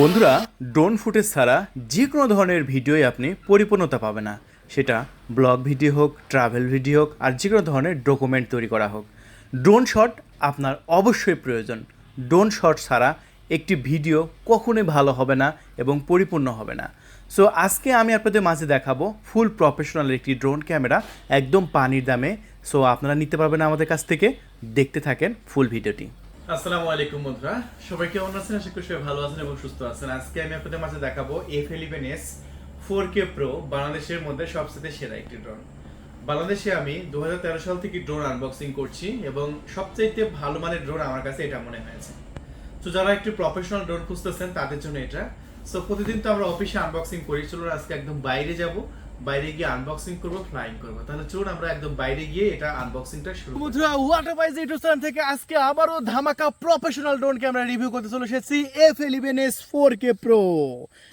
বন্ধুরা, drone footage ছাড়া যে কোনো ধরনের ভিডিওই আপনি পরিপূর্ণতা পাবে না। সেটা ব্লগ ভিডিও হোক ট্রাভেল ভিডিও হোক, আর যে কোনো ধরনের ডকুমেন্ট তৈরি করা হোক। ড্রোন শট আপনার অবশ্যই প্রয়োজন। ড্রোন শট ছাড়া একটি ভিডিও কখনোই ভালো হবে না এবং পরিপূর্ণ হবে না। সো আজকে আমি আপনাদের মাঝে দেখাবো ফুল প্রফেশনাল একটি ড্রোন ক্যামেরা, একদম পানির দামে। সো আপনারা নিতে পারবেন আমাদের কাছ থেকে। দেখতে থাকেন ফুল ভিডিওটি আসসালামু আলাইকুম বন্ধুরা। সবাই কেমন আছেন? আশা করি সবাই ভালো আছেন এবং সুস্থ আছেন। আজকে আমি আপনাদের মাঝে দেখাবো F S four K pro বাংলাদেশের মধ্যে সবচেয়ে সেরা একটি ড্রোন বাংলাদেশে আমি দু হাজার তেরো সাল থেকে ড্রোন আনবক্সিং করছি এবং সবচাইতে ভালো মানের ড্রোন আমার কাছে এটা মনে হয়েছে। তো যারা একটু প্রফেশনাল ড্রোন খুঁজতেছেন, তাদের জন্য এটা। সো প্রতিদিন তো আমরা অফিসে আনবক্সিং করি। চলুন আজকে একদম বাইরে যাব। বাইরে গিয়ে আনবক্সিং করব ফ্লাইং করব। তাহলে চলুন আমরা একদম বাইরে গিয়ে এটা আনবক্সিংটা শুরু ওয়াটার বাইজ ইউটিউব থেকে আজকে আবারও ধামাকা প্রফেশনাল রিভিউ করতে চলে এসেছি F S four K pro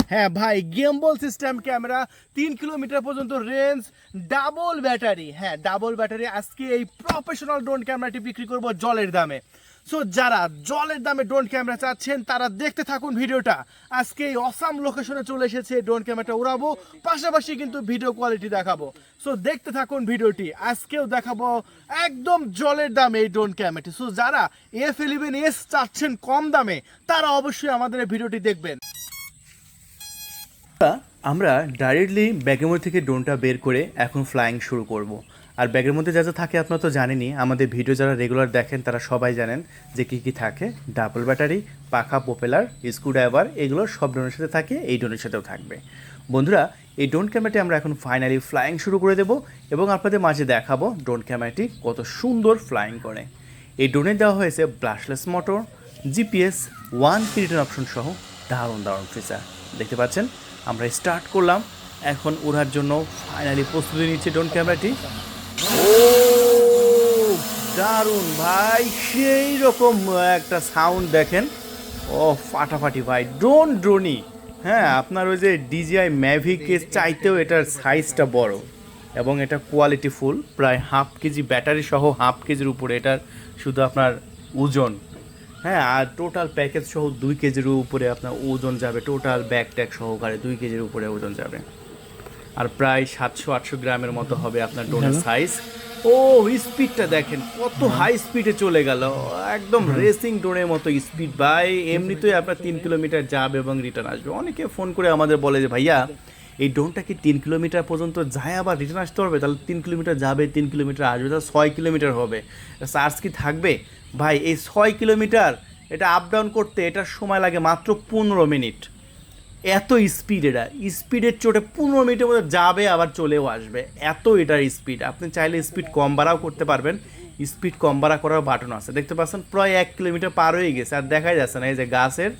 হ্যাঁ ভাই গেমবল সিস্টেম ক্যামেরা তিন কিলোমিটার পর্যন্ত রেঞ্জ ডাবল ব্যাটারি হ্যাঁ ডাবল ব্যাটারি আজকে এই প্রফেশনাল ড্রোন ক্যামেরাটি বিক্রি করব জলের দামে। সো যারা জলের দামে ড্রোন ক্যামেরা চাচ্ছেন, তারা দেখতে থাকুন ভিডিওটা। আজকে এই অসাম লোকেশনে চলে এসেছে ড্রোন ক্যামেরাটা উড়াবো, পাশাপাশি কিন্তু ভিডিও কোয়ালিটি দেখাবো। সো দেখতে থাকুন ভিডিওটি। আজকেও দেখাবো একদম জলের দামে এই ড্রোন ক্যামেরাটি সো যারা এফ ইলেভেন এস চাচ্ছেন কম দামে, তারা অবশ্যই আমাদের ভিডিওটি দেখবেন। আমরা ডাইরেক্টলি ব্যাগের মধ্যে থেকে ড্রোনটা বের করে এখন ফ্লাইং শুরু করব। আর ব্যাগের মধ্যে যা যা থাকে আপনারা তো জানেনই, আমাদের ভিডিও যারা রেগুলার দেখেন তারা সবাই জানেন যে কী কী থাকে। ডাবল ব্যাটারি পাখা পপুলার স্ক্রুড্রাইভার এগুলো সব ড্রোনের সাথে থাকে, এই ড্রোনের সাথেও থাকবে। বন্ধুরা, এই ড্রোন ক্যামেরাটি আমরা এখন ফাইনালি ফ্লাইং শুরু করে দেব এবং আপনাদের মাঝে দেখাবো ড্রোন ক্যামেরাটি কত সুন্দর ফ্লাইং করে। এই ড্রোনে দেওয়া হয়েছে brushless motor GPS one return option সহ দারুণ দারুণ ফিচার দেখতে পাচ্ছেন? আমরা স্টার্ট করলাম। এখন ওড়ার জন্য ফাইনালি প্রস্তুতি নিচ্ছে ড্রোন ক্যামেরাটি ও দারুণ ভাই, সেই রকম একটা সাউন্ড দেখেন। ও ফাটাফাটি ভাই ড্রোন ড্রোনই হ্যাঁ আপনার ওই যে ডিজিআই ম্যাভিকের চাইতেও এটার সাইজটা বড় এবং এটা কোয়ালিটি ফুল প্রায় হাফ কেজি ব্যাটারি সহ হাফ কেজির উপরে এটার শুধু আপনার ওজন। হ্যাঁ আর টোটাল প্যাকেজ সহ দুই কেজির উপরে আপনার ওজন যাবে টোটাল ব্যাগ ট্যাগ সহকারে দুই কেজির উপরে ওজন যাবে। আর প্রায় সাতশো আটশো গ্রামের মতো হবে আপনার ড্রোনের সাইজ ও স্পিডটা দেখেন কত হাই স্পিডে চলে গেল। একদম রেসিং ড্রোনের মতো স্পিড বাই এমনিতেই আপনার তিন কিলোমিটার যাবে এবং রিটার্ন আসবে। অনেকে ফোন করে আমাদের বলে যে ভাইয়া এই ড্রোনটা কি তিন কিলোমিটার পর্যন্ত যায় আবার রিটার্ন আসতে পারবে? তাহলে তিন কিলোমিটার যাবে তিন কিলোমিটার আসবে তাহলে ছয় কিলোমিটার হবে। চার্জ কি থাকবে? ভাই এই ছয় কিলোমিটার এটা আপ ডাউন করতে এটার সময় লাগে মাত্র পনেরো মিনিট এত স্পিড এটা স্পিডের চোটে পনেরো মিনিটের মধ্যে যাবে, আবার চলেও আসবে। এত এটার স্পিড আপনি চাইলে স্পিড কম বাড়াও করতে পারবেন। স্পিড কম বাড়া করার বাটন আছে। দেখতে পাচ্ছেন, প্রায় এক কিলোমিটার পার হয়ে গেছে, আর দেখাই যাচ্ছে না। এই যে গাছের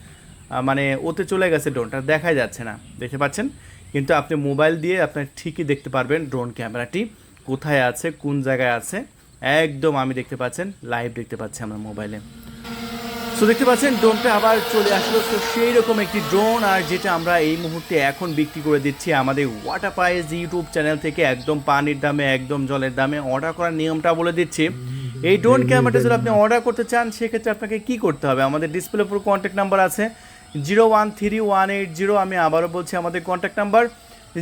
মানে ওতে চলে গেছে ড্রোনটা দেখাই যাচ্ছে না। দেখতে পাচ্ছেন? কিন্তু আপনি মোবাইল দিয়ে আপনার ঠিকই দেখতে পারবেন ড্রোন ক্যামেরাটি কোথায় আছে, কোন জায়গায় আছে। একদম আমি দেখতে পাচ্ছেন লাইভ দেখতে পাচ্ছি আমার মোবাইলে সো দেখতে পাচ্ছেন, ড্রোনটা আবার চলে আসলো। তো সেই রকম একটি ড্রোন, আর যেটা আমরা এই মুহূর্তে এখন বিক্রি করে দিচ্ছি আমাদের ওয়াটার প্রাইজ ইউটিউব চ্যানেল থেকে একদম পানির দামে, একদম জলের দামে অর্ডার করার নিয়মটা বলে দিচ্ছি। এই ড্রোন ক্যামেরাটা যদি আপনি অর্ডার করতে চান, সেক্ষেত্রে আপনাকে কি করতে হবে? আমাদের ডিসপ্লে উপর কন্ট্যাক্ট নাম্বার আছে। Zero one three one eight zero আমি আবারও বলছি আমাদের contact number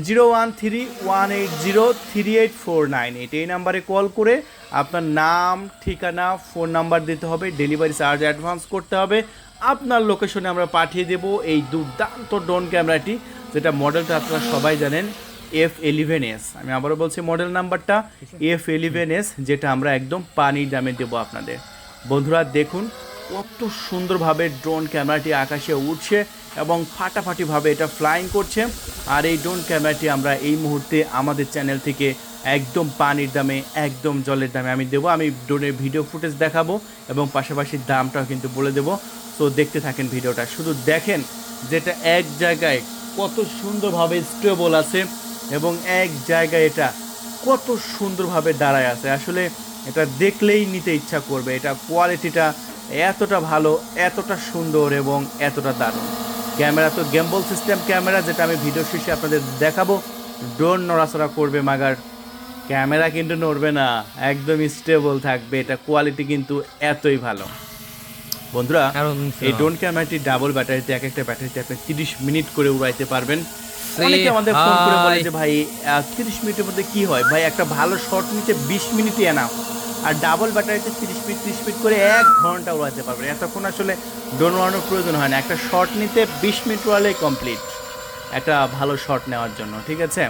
zero one three one eight zero three eight four nine eight. এই নাম্বারে কল করে আপনার নাম, ঠিকানা, ফোন নাম্বার দিতে হবে, ডেলিভারি চার্জ অ্যাডভান্স করতে হবে। আপনার লোকেশনে আমরা পাঠিয়ে দেব এই দুর্দান্ত ড্রোন ক্যামেরাটি, যেটা মডেলটা আপনারা সবাই জানেন এফ এলিভেন এস আমি আবারও বলছি মডেল নাম্বারটা এফ এলিভেন এস যেটা আমরা একদম পানির দামে দেবো আপনাদের। বন্ধুরা, দেখুন কত সুন্দরভাবে ড্রোন ক্যামেরাটি আকাশে উঠছে এবং ফাটাফাটিভাবে এটা ফ্লাইং করছে। আর এই ড্রোন ক্যামেরাটি আমরা এই মুহূর্তে আমাদের চ্যানেল থেকে একদম পানির দামে, একদম জলের দামে আমি দেবো। আমি ড্রোনের ভিডিও ফুটেজ দেখাবো এবং পাশাপাশি দামটাও কিন্তু বলে দেবো। তো দেখতে থাকেন ভিডিওটা শুধু দেখেন যেটা এক জায়গায় কত সুন্দরভাবে স্টেবল আছে এবং এক জায়গায় এটা কত সুন্দরভাবে দাঁড়ায় আছে। আসলে এটা দেখলেই নিতে ইচ্ছা করবে। এটা কোয়ালিটিটা এতটা ভালো, এতটা সুন্দর এবং এতটা দারুণ। ক্যামেরা তো গেম্বল সিস্টেম ক্যামেরা যেটা আমি ভিডিও শেষে আপনাদের দেখাবো। ড্রোন নড়াচড়া করবে মাগার। ক্যামেরা কিন্তু নড়বে না একদম স্টেবল থাকবে। এটা কোয়ালিটি কিন্তু এতই ভালো। বন্ধুরা এই ড্রোন ক্যামেরাটি ডাবল ব্যাটারিতে এক একটা ব্যাটারিতে আপনি তিরিশ মিনিট করে উড়াইতে পারবেন। অনেকে আমাদের ফোন করে বলে যে ভাই তিরিশ মিনিটের মধ্যে কি হয়? ভাই একটা ভালো শর্ট নিতে বিশ মিনিটই এনা আর ডাবল ব্যাটারিতে তিরিশ মিনিট তিরিশ মিনিট করে এক ঘণ্টা উড়াতে পারবেন। এতক্ষণ আসলে ড্রোন উড়ানোর প্রয়োজন হয় না। একটা শর্ট নিতে বিশ মিনিট উড়ালেই কমপ্লিট একটা ভালো শট নেওয়ার জন্য, ঠিক আছে?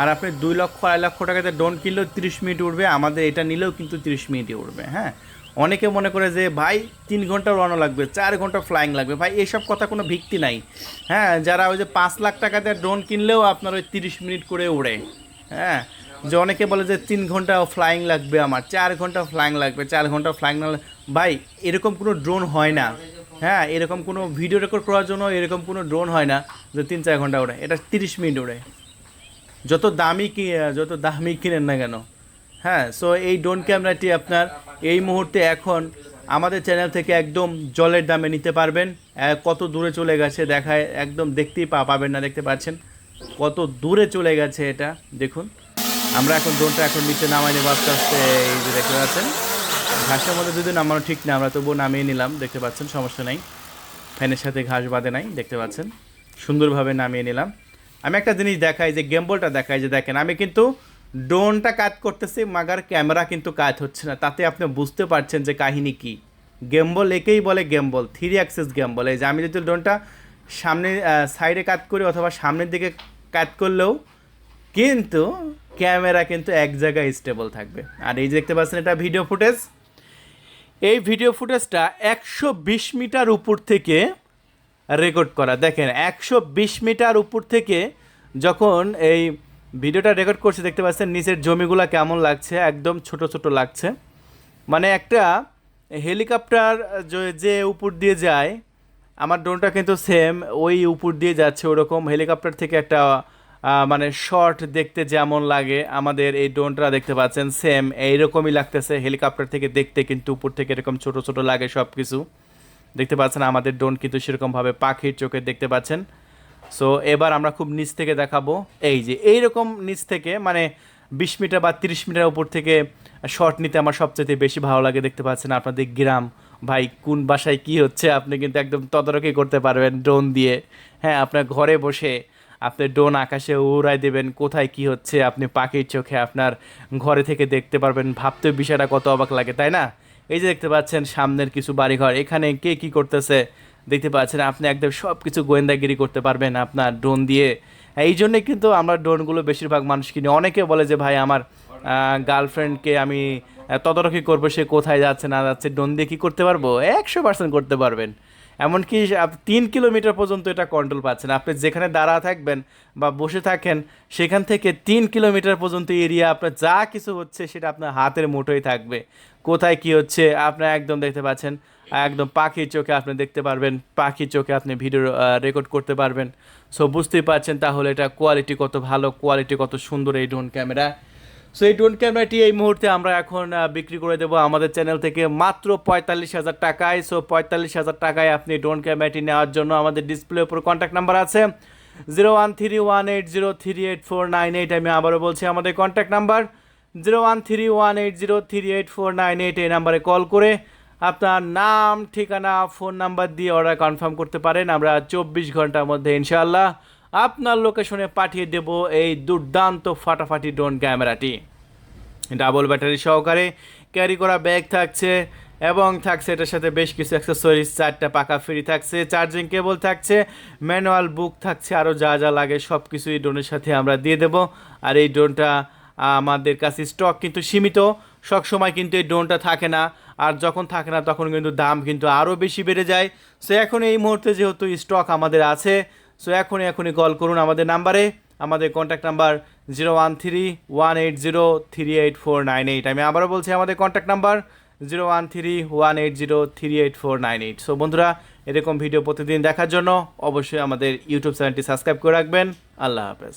আর আপনি দুই লক্ষ, আড়াই লক্ষ টাকাতে ড্রোন কিনলেও তিরিশ মিনিট উঠবে আমাদের এটা নিলেও কিন্তু তিরিশ মিনিটই উঠবে হ্যাঁ? অনেকে মনে করে যে, ভাই, তিন ঘণ্টা উড়ানো লাগবে, চার ঘণ্টা ফ্লাইং লাগবে। ভাই, এসব কথা কোনো ভিত্তি নাই। হ্যাঁ যারা ওই যে পাঁচ লাখ টাকাতে ড্রোন কিনলেও আপনার ওই তিরিশ মিনিট করে উড়ে হ্যাঁ? যে অনেকে বলে যে তিন ঘণ্টা ফ্লাইং লাগবে আমার, চার ঘণ্টা ফ্লাইং লাগবে, চার ঘণ্টা ফ্লাইং না ভাই, এরকম কোনো ড্রোন হয় না। হ্যাঁ এরকম কোনো ভিডিও রেকর্ড করার জন্য এরকম কোনো ড্রোন হয় না যে তিন চার ঘণ্টা ওড়ে এটা তিরিশ মিনিট ওড়ে যত দামি কি, যত দামি কিনেন না কেন। হ্যাঁ সো এই ড্রোন ক্যামেরাটি আপনার এই মুহূর্তে এখন আমাদের চ্যানেল থেকে একদম জলের দামে নিতে পারবেন। কত দূরে চলে গেছে দেখায়, একদম দেখতেই পা, পাবেন না, দেখতে পাচ্ছেন। কত দূরে চলে গেছে এটা, দেখুন। আমরা এখন ড্রোনটা এখন নিচে নামাই নেব আস্তে আস্তে, এই যে দেখতে পাচ্ছেন। ঘাসের মধ্যে যদি নামানো ঠিক না, আমরা তবুও নামিয়ে নিলাম, দেখতে পাচ্ছেন, সমস্যা নেই। ফ্যানের সাথে ঘাস বাঁধে নাই, দেখতে পাচ্ছেন। সুন্দরভাবে নামিয়ে নিলাম। আমি একটা জিনিস দেখাই, যে গেম্বলটা দেখাই, যে দেখেন, আমি কিন্তু ড্রোনটা কাজ করতেছি, মাগার ক্যামেরা কিন্তু কাজ হচ্ছে না। তাতে আপনি বুঝতে পারছেন যে কাহিনী কি। গেম্বল একেই বলে গেম্বল থ্রি অ্যাক্সেস গেম্বল এই যে আমি যদি ড্রোনটা সামনে সাইডে কাজ করি অথবা সামনের দিকে কাজ করলেও, কিন্তু ক্যামেরা কিন্তু এক জায়গায় স্টেবল থাকবে। আর এই যে দেখতে পাচ্ছেন এটা ভিডিও ফুটেজ এই ভিডিও ফুটেজটা একশো বিশ মিটার উপর থেকে রেকর্ড করা। দেখেন, একশো বিশ মিটার উপর থেকে যখন এই ভিডিওটা রেকর্ড করছে, দেখতে পাচ্ছেন নিচের জমিগুলো কেমন লাগছে, একদম ছোট ছোট লাগছে। মানে একটা হেলিকপ্টার যে- উপর দিয়ে যায়, আমার ড্রোনটা কিন্তু সেম ওই উপর দিয়ে যাচ্ছে, ওরকম হেলিকপ্টার থেকে একটা মানে শর্ট দেখতে যেমন লাগে, আমাদের এই ড্রোনটা দেখতে পাচ্ছেন সেম এইরকমই লাগতেছে হেলিকপ্টার থেকে দেখতে কিন্তু উপর থেকে এরকম ছোট ছোট লাগে সব কিছু দেখতে পাচ্ছেন, আমাদের ড্রোন কিন্তু সেরকমভাবে পাখির চোখে দেখতে পাচ্ছেন। সো এবার আমরা খুব নিচ থেকে দেখাবো, এই যে, এইরকম নিচ থেকে মানে বিশ মিটার বা তিরিশ মিটার উপর থেকে শর্ট নিতে আমার সবচেয়ে বেশি ভালো লাগে। দেখতে পাচ্ছেন আপনাদের গ্রাম, ভাই, কোন বাসায় কি হচ্ছে, আপনি কিন্তু একদম তদারকি করতে পারবেন ড্রোন দিয়ে। হ্যাঁ আপনার ঘরে বসে আপনি ড্রোন আকাশে উড়াই দেবেন, কোথায় কি হচ্ছে আপনি পাখির চোখে আপনার ঘরে থেকে দেখতে পারবেন, ভাবতে বিষয়টা কত অবাক লাগে, তাই না? এই যে দেখতে পাচ্ছেন সামনের কিছু বাড়িঘর, এখানে কে কি করতেছে? দেখতে পাচ্ছেন আপনি একদম সব কিছু গোয়েন্দাগিরি করতে পারবেন আপনার ড্রোন দিয়ে। এই জন্যে কিন্তু আমরা ড্রোনগুলো বেশিরভাগ মানুষ কিনি। অনেকে বলে যে, ভাই, আমার গার্লফ্রেন্ডকে আমি তদারকি করব, সে কোথায় যাচ্ছে, না যাচ্ছে ড্রোন দিয়ে কী করতে পারব? একশো পার্সেন্ট করতে পারবেন। এমনকি তিন কিলোমিটার পর্যন্ত এটা কন্ট্রোল পাচ্ছেন। আপনি যেখানে দাঁড়া থাকবেন বা বসে থাকেন, সেখান থেকে তিন কিলোমিটার পর্যন্ত এরিয়া আপনার যা কিছু হচ্ছে সেটা আপনার হাতের মুঠোই থাকবে। কোথায় কি হচ্ছে আপনার একদম দেখতে পাচ্ছেন। একদম পাখির চোখে আপনি দেখতে পারবেন, পাখির চোখে আপনি ভিডিও রেকর্ড করতে পারবেন। সো বুঝতেই পারছেন তাহলে এটা কোয়ালিটি কত ভালো কোয়ালিটি কত সুন্দর এই ড্রোন ক্যামেরা সো এই ড্রোন ক্যামেরাটি এই মুহূর্তে আমরা এখন বিক্রি করে দেবো আমাদের চ্যানেল থেকে মাত্র পঁয়তাল্লিশ হাজার টাকায়। সো পঁয়তাল্লিশ হাজার টাকায় আপনি ড্রোন ক্যামেরাটি নেওয়ার জন্য আমাদের ডিসপ্লে উপর কন্ট্যাক্ট নাম্বার আছে। Zero one three one eight zero three eight four nine eight আমি আবারও বলছি আমাদের contact number zero one three one eight zero three eight four nine eight এই নাম্বারে কল করে আপনার নাম, ঠিকানা ফোন নাম্বার দিয়ে অর্ডার কনফার্ম করতে পারেন। আমরা চব্বিশ ঘণ্টার মধ্যে, ইনশাআল্লাহ আপনার লোকেশনে পাঠিয়ে দেব এই দুর্দান্ত ফাটাফাটি ড্রোন ক্যামেরাটি ডাবল ব্যাটারি সহকারে ক্যারি করা ব্যাগ থাকছে এবং থাকছে এটার সাথে বেশ কিছু অ্যাক্সেসরিজ চারটা পাকা ফ্রি থাকছে চার্জিং কেবল থাকছে ম্যানুয়াল বুক থাকছে আরও যা যা লাগে সব কিছুই ড্রোনের সাথে আমরা দিয়ে দেব। আর এই ড্রোনটা আমাদের কাছে স্টক কিন্তু সীমিত। সবসময় কিন্তু এই ড্রোনটা থাকে না। আর যখন থাকে না, তখন কিন্তু দাম কিন্তু আরও বেশি বেড়ে যায়। সো এখন এই মুহূর্তে যেহেতু স্টক আমাদের আছে সো এখনই এখনই কল করুন আমাদের নাম্বারে আমাদের contact number zero one three one eight zero three eight four nine eight আমি আবারও বলছি, আমাদের contact number zero one three one eight zero three eight four nine eight so বন্ধুরা, এরকম ভিডিও প্রতিদিন দেখার জন্য অবশ্যই আমাদের ইউটিউব চ্যানেলটি সাবস্ক্রাইব করে রাখবেন। আল্লাহ হাফেজ।